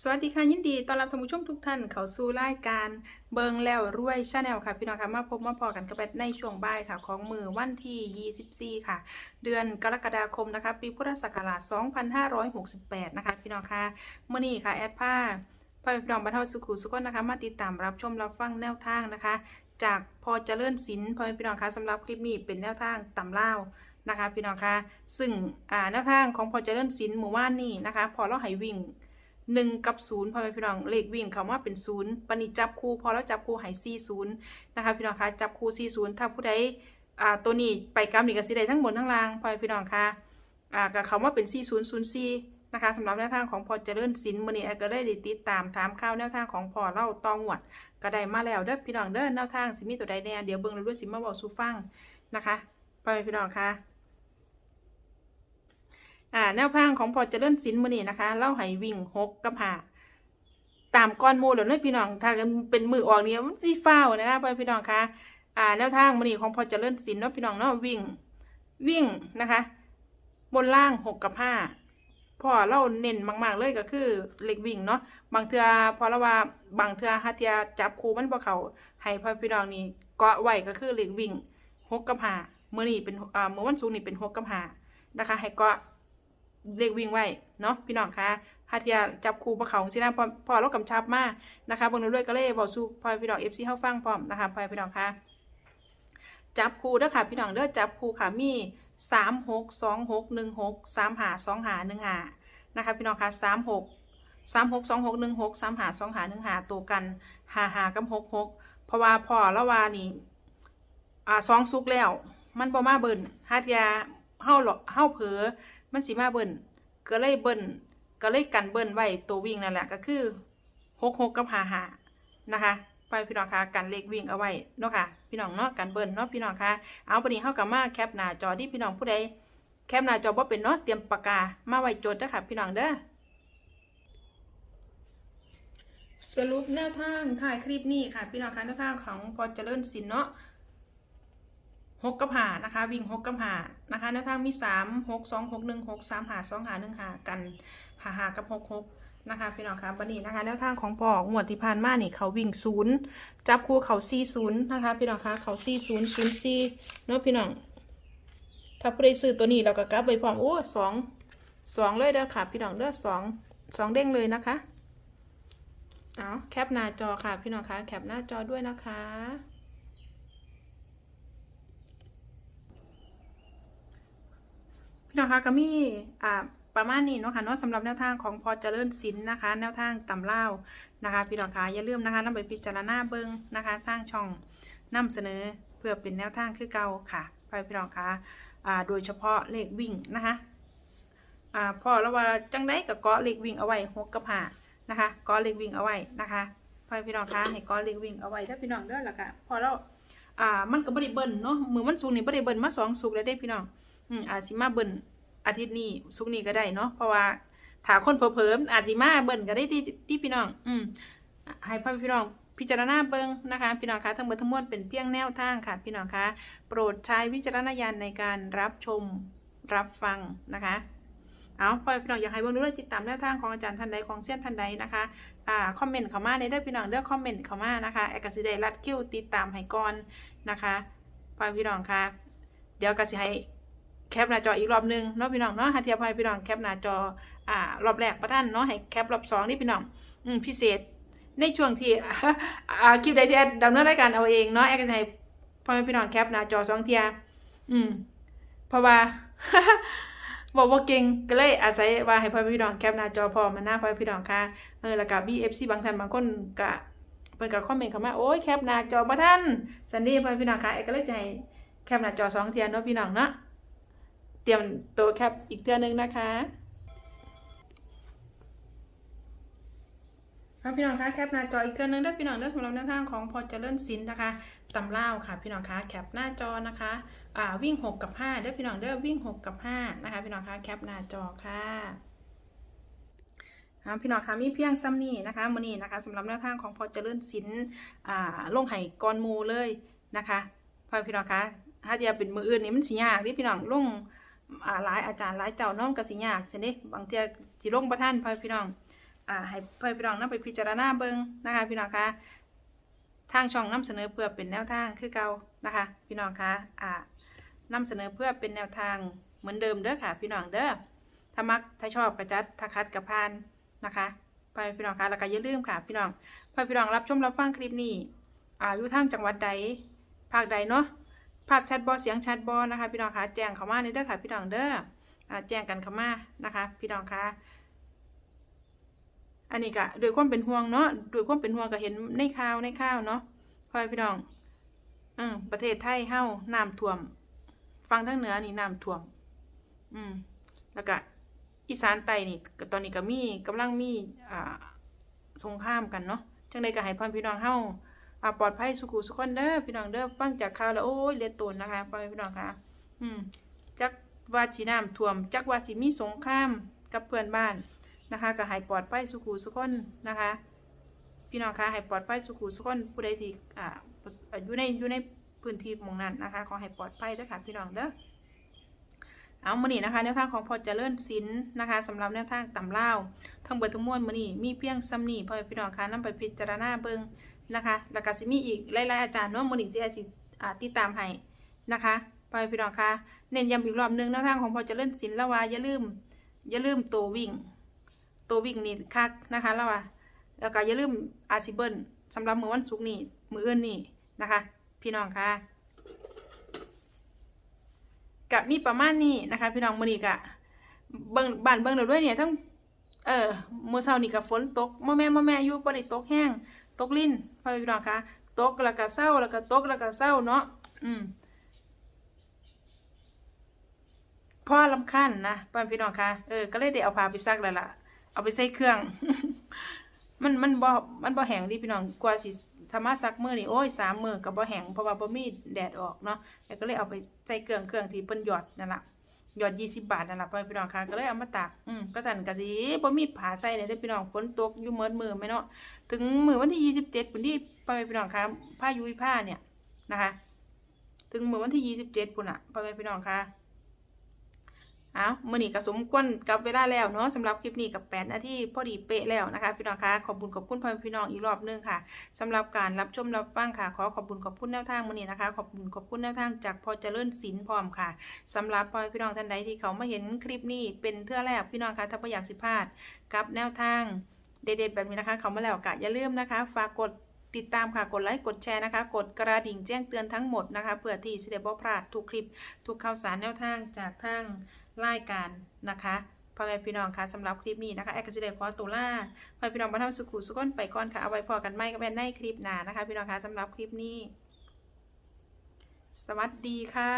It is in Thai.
สวัสดีค่ะยินดีต้อนรับท่านผู้ชมทุกท่านเข้าสู่รายการเบิงแล้วรวยชาแนลค่ะ พี่น้องค่ะมาพบมาพอกันกับแบทในช่วงบ่ายค่ะ ของมือวันที่ 24 ค่ะ เดือนกรกฎาคมนะคะ ปีพุทธศักราช 2568 นะคะ พี่น้องค่ะเมื่อนี้ค่ะ แอดผ้าพ่อพี่น้องบรรเทาสุขุสุขนะคะ มาติดตามรับชมรับฟังแนวทางนะคะ จากพอเจริญศิลป์พ่อพี่น้องคะสำหรับคลิปนี้เป็นแนวทางตำเล่านะคะ พี่น้องคะซึ่งแนวทางของพอเจริญศิลป์หมู่บ้านนี้นะคะ พอเราให้วิ่ง หนึ่งกับศูนย์พ่อแม่พี่น้องเลขวิ่งคำว่าเป็นศูนย์ปณิจับคู่พอแล้วจับคู่ให้สี่ศูนย์นะคะพี่น้องคะจับคู่สี่ศูนย์ถ้าผู้ใดอ่าตัวนี้ไปกำหนี่ก็สิได้ทั้งบนทั้งล่างพ่อแม่พี่น้องคะอ่ากับคำว่าเป็นสี่ศูนย์ศูนย์สี่นะคะสำหรับแนวทางของพอเจริญศิลป์มื้อนี้แอร์ก็ได้ติดตามถามข่าวแนวทางของพอเล่าตองหวดก็ได้มาแล้วเด้อพี่น้องเด้อแนวทางสิมีตัวใดแน่เดี๋ยวเบิ่งเลยด้วยสิมาบอกสูฟังนะคะพ่อแม่พี่น้องคะ อ่าแนวทางของพอเจริญศิลป์มื้อนี้นะคะเล่าให้วิ่งหกกับหาตามก้อนมูแล้วเนอะพี่น้องถ้าเป็นมือออกเนี่ยมันสิฟ้าวนะคะพ่อพี่น้องคะอ่าแนวทางมือนี้ของพอเจริญศิลป์เนาะพี่น้องเนาะวิ่งวิ่งนะคะ บนล่างหกกับห้าพอเราเน้นมากๆเลยก็คือเล็กวิ่งเนาะบางเทือพอเราว่าบางเทือฮาเทียจับคูมันบ่เขาให้พ่อพี่น้องนี่เกาะไว้ก็คือเล็กวิ่งหกกับห้ามื้อนี้เป็นอ่ามื้อวันศุกร์นี่เป็นหกกับห้านะคะ ให้เกาะ เลขวิ่งไว้เนาะพี่น้องคะหาเทียจับครูประเขาสินะพอพอเรากำชับมานะคะเบนด้วยก็เลยบอกสู้พอพี่น้องเอฟซีเข้าฟังพร้อมนะคะพอพี่น้องคะจับครูเด้อค่ะพี่น้องเด้อจับครูค่ะมีสามหกสองหกหนึ่งหกสามหาสองหาหนึ่งหานะคะพี่น้องคะสามหกสามหกสองหกหนึ่งหกสามหาสองหาหนึ่งหาตัวกันหาหากับหกหกเพราะว่าพอละวานี่อ่าสองซุกแล้ว มันบ่มาเบิ่นหาเทียเฮาหลอกเฮาเผลอ มันสิมาเบิ่นก็เลยเบิ่นก็เลยกันเบิ่นไว้ตัววิ่งนั่นแหละก็คือหกหกกับหาหานะคะไปพี่น้องคะกันเลขวิ่งเอาไว้เนาะค่ะพี่น้องเนาะกันเบิ่นเนาะพี่น้องคะเอาปนี้เฮากับมาแคปหน้าจอที่พี่น้องผู้ใดแคปหน้าจอบ่เป็นเนาะเตรียมปากกามาไว้จดเด้อค่ะพี่น้องเด้อสรุปแนวทางถ่ายคลิปนี้ค่ะ พี่น้องคะแนวทางของพอเจริญศิลป์เนาะ หกกับหานะคะ วิ่งหกกับหานะคะแนวทางมีสามหกสองหกหนึ่งหกสามหาสองหาหนึ่งหากันหาหากับหกหกนะคะพี่น้องคะบันนี้นะคะแนวทางของปอกงวดที่ผ่านมานี่เขาวิ่งศูนย์จับคู่เขาสี่ศูนย์นะคะพี่น้องคะเขาสี่ศูนย์ศูนย์สี่เนาะพี่น้องถ้าผู้ใดซื้อตัวนี้เราก็กลับไปพร้อมโอ้สองสองเลยเด้อค่ะ พี่น้องเด้อสองสองเด้งเลยนะคะเอาแคปหน้าจอค่ะพี่น้องคะแคปหน้าจอด้วยนะคะ พี่น้องคะก็มีอ่าประมาณนี้เนาะค่ะเนาะสำหรับแนวทางของพอเจริญศิลป์นะคะ แนวทางตำเล่านะคะ พี่น้องคะอย่าลืมนะคะนำไปพิจารณาเบิ้งนะคะทางช่องนำเสนอเพื่อเป็นแนวทางคือเก่าค่ะไปพี่น้องคะอ่าโดยเฉพาะเลขวิ่งนะคะอ่าพอแล้วว่าจังได้กับเกาะเลขวิ่งเอาไว้หกกับห้านะคะเกาะเลขวิ่งเอาไว้นะคะพอพี่น้องคะให้เกาะเลขวิ่งเอาไว้ถ้าพี่น้องเด้อละค่ะพอแล้วอ่ามันก็บ่ได้เบิ้ลเนาะมือมันสูงนี่บ่ได้เบิ้ลมาสองสุกแล้วได้พี่น้อง อืมอาจสิมาเบิ่นอาทิตย์นี้สุกนี้ก็ได้เนาะเพราะว่าถ้าคนเผลอๆอาจสิมาเบิ่นก็ได้ที่ที่พี่น้อง อืมให้พ่อพี่น้องพิจารณาเบิ่งนะคะ พี่น้องคะทั้งหมดทั้งมวลเป็นเพียงแนวทางค่ะ พี่น้องคะโปรดใช้วิจารณญาณในการรับชมรับฟังนะคะเอาพ่อพี่น้องอยากให้เบิ่งดูเลยติดตามแนวทางของอาจารย์ท่านใดของเสี้ยนท่านใดนะคะอ่าคอมเมนต์เข้ามาในเด้อพี่น้องเด้อคอมเมนต์เข้ามานะคะแอกกสิได้รัดคิวติดตามให้ก่อนนะคะพ่อพี่น้องคะเดี๋ยวกสิให้ แคปหน้าจออีกรอบหนึงเนาะพี่น้องเนาะหาเทียบให้พี่น้องแคปหน้าจออ่ารอบแรกประท่านเนาะให้แคปรอบสองนี่พี่น้องอืมพิเศษในช่วงที่อ่าคลิปใดที่แอดดำเนินรายการเอาเองเนาะแอดก็จะให้พ่อแม่พี่น้องแคปหน้าจอสองเทียอืมเพราะว่าบอกว่าเก่งก็เลยอาศัยว่าให้พ่อแม่พี่น้องแคปหน้าจอพอมันหน้าพ่อแม่พี่น้องค่ะเออแล้วก็ BFC บางท่านบางคนก็เพิ่นก็คอมเมนต์เข้ามาโอ้ยแคปหน้าจอบ่ทันสันดีพ่อพี่น้องค่ะแอดก็เลยจะให้แคปหน้าจอสองเทียนเนาะพี่น้องเนาะ เตรียมตัวแคปอีกเทื่อนึงนะคะครับพี่น้องคะแคปหน้าจออีกเทื่อนึงได้อพี่น้องได้อสำหรับแนวทางของพอเจริญศิลป์นะคะตำเล่าค่ะพี่น้องคะแคปหน้าจอนะคะอ่าวิ่ง 6 กับ5ได้อพี่น้องเด้อวิ่ง 6 กับ5นะคะพี่น้องคะแคปหน้าจอค่ะพี่น้องคะมีเพียงซ้ำนี่นะคะมือนี้นะคะสำหรับแนวทางของพอเจริญศิลป์อ่าลงไห้กอนมูเลยนะคะพอพี่น้องคะถ้าจะเป็นมืออื่นนี่มันสิยากเดิพี่น้องลง อ่าหลายอาจารย์หลายเจ้าน้องกสิยากเช่นนี้บางเทียสิลงประท่านพ่อพี่น้องอ่าให้พ่อพี่น้องนำไปพิจารณาเบิ่งนะคะพี่น้องคะทางช่องนำเสนอเพื่อเป็นแนวทางคือเก่านะคะ พี่น้องคะอ่านำเสนอเพื่อเป็นแนวทางเหมือนเดิมเด้อค่ะ พี่น้องเด้อถ้ามักถ้าชอบกระจัดถ้าคัดกระพานนะคะพ่อพี่น้องคะแล้วก็อย่าลืมค่ะ พี่น้องพ่อพี่น้องรับชมรับฟังคลิปนี้อ่าอยู่ทางจังหวัดใดภาคใดเนาะ ภาพชัดบอเสียงชัดบอนะคะ พี่น้องคะแจ้งเข้ามาในเด้อค่ะ พี่น้องเด้อแจ้งกันเข้ามานะคะ พี่น้องคะอันนี้ก็โดวยความเป็นห่วงเนาะโดวยความเป็นห่วงก็เห็นในข่าวในข่าวเนาะพ่อพี่น้องเออประเทศไทยเฮาน้ำท่วม ฟังทางเหนือนี่น้ำท่วม อืม แล้วก็อีสานใต้นี่ตอนนี้ก็มีกำลังมีอ่าสงครามกันเนาะจังใดก็ให้พ่อพี่น้องเฮาอ่า ปลอดภัยสุขุสุขคนเด้อพี่น้องเด้อฟังจากข่าวแล้วโอ้ยเลียดตนนะคะพ่อแม่พี่น้องค่ะอืมจักว่าสิน้ำท่วม จักว่าสิมีสงครามกับเพื่อนบ้านนะคะก็ให้ปลอดภัยสุขูสุขคนนะคะ พี่น้องคะให้ปลอดภัยสุขูสุขคนผู้ใดที่อ่าอยู่ในอยู่ในพื้นที่หมองนั้นนะคะขอให้ปลอดภัยด้อค่ะพี่น้องเด้อเอามือนี้นะคะแนวทางของพอเจริญศิลป์นะคะสำหรับแนวทางตำเล่าทั้งเบิดทั้งมวลมือนี้มีเพียงซ้ำนี้พ่อพี่น้องคะนำไปพิจารณาเบิง นะคะแล้วก็สิมีอีกหลายๆอาจารย์เนาะมื้อนี้ที่อาจสิอ่าติดตามให้นะคะพ่อพี่น้องคะเน้นย้ำอีกรอบหนึงแนวทางของพอเจริญศิลล้วาอย่าลืมอย่าลืมตัววิ่ง ตัววิ่งนี่คักนะคะล้วว่าแล้วก็อย่าลืมอาซิเบิลสำหรับมือวันศุกร์นี่มืออื่นนี่นะคะ พี่น้องคะกับมีประมาณนี้นะคะพี่น้องมือนี้กะเบิ่งบ้านเบิ่งเราด้วยเนี่ยทั้งเออมือเช้านี่กับฝนตกมอแม่มอแม่อยู่บ่ได้ตกแห้ง ตกลิ้นพ่อพี่น้องคะตกแล้วก็เศร้าแล้วก็ตกแล้วก็เศร้าเนาะอืมพ่อลำคันนะพ่อพี่น้องคะเออก็เลยได้เอาผ้าไปซักแล้วล่ะ เอาไปใส่เครื่อง มันมันบ่มันบ่แห้งดิพี่น้องกว่าสิทำมาซักมือนี่โอ้ยสามมือก็บบ่แห้งเพราะว่าบ่มีแดดออกเนาะแล้วก็เลยเอาไปใส่เครื่องเครื่องที่เพิ่นหยอดนั่นแหละ หยอด20บาทนั่นล่ะพ่อพี่น้องค่ะก็เลยเอามาตากอืมก็สั่นก็สิบ่มีผ่าใส่เลยได้พี่น้องฝนตกอยู่เมินมือแม่เนาะถึงมือวันที่27พุ่นที่พ่อแม่พี่น้องค่ะพายุยผ้าเนี่ยนะคะ ถึงมือวันที่27พุ่นอะพ่อแม่พี่น้องค่ะ เอามื่อนี้ก็สมควรกับเวลาแล้วเนาะสำหรับคลิปนี้กับ 8 นาทีพอดีเป๊ะแล้วนะคะ พี่น้องคะขอบคุณขอบคุณพ่อพี่น้องอีกรอบหนึงค่ะสำหรับการรับชมรับฟังค่ะ ขอขอบคุณขอบคุณแนวทางมื่อนี้นะคะ ขอบคุณขอบคุณแนวทางจากพอเจริญศิลป์พร้อมค่ะสำหรับพ่อพี่น้องท่านใดที่เขามาเห็นคลิปนี้เป็นเทื่อแรกพี่น้องคะถ้าไม่อยากสิพลาดกับแนวทางเด็ดๆแบบนี้นะคะ เขามาแล้วกะอย่าลืมนะคะ ฝากกด ติดตามค่ะกดไลค์กดแชร์นะคะ กดกระดิ่งแจ้งเตือนทั้งหมดนะคะเพื่อที่จะได้บ่พลาดทุกคลิปทุกข่าวสารแนวทางจากทางรายการนะคะพ่อแม่พี่น้องค่ะสำหรับคลิปนี้นะคะแอคซิเดนขอตัวล่าพ่อพี่น้องมาทำสุขุสุขนไปก่อนค่ะเอาไว้พอกันไม่ก็เป็นในคลิปหน้านะคะ พี่น้องค่ะสำหรับคลิปนี้ สวัสดีค่ะ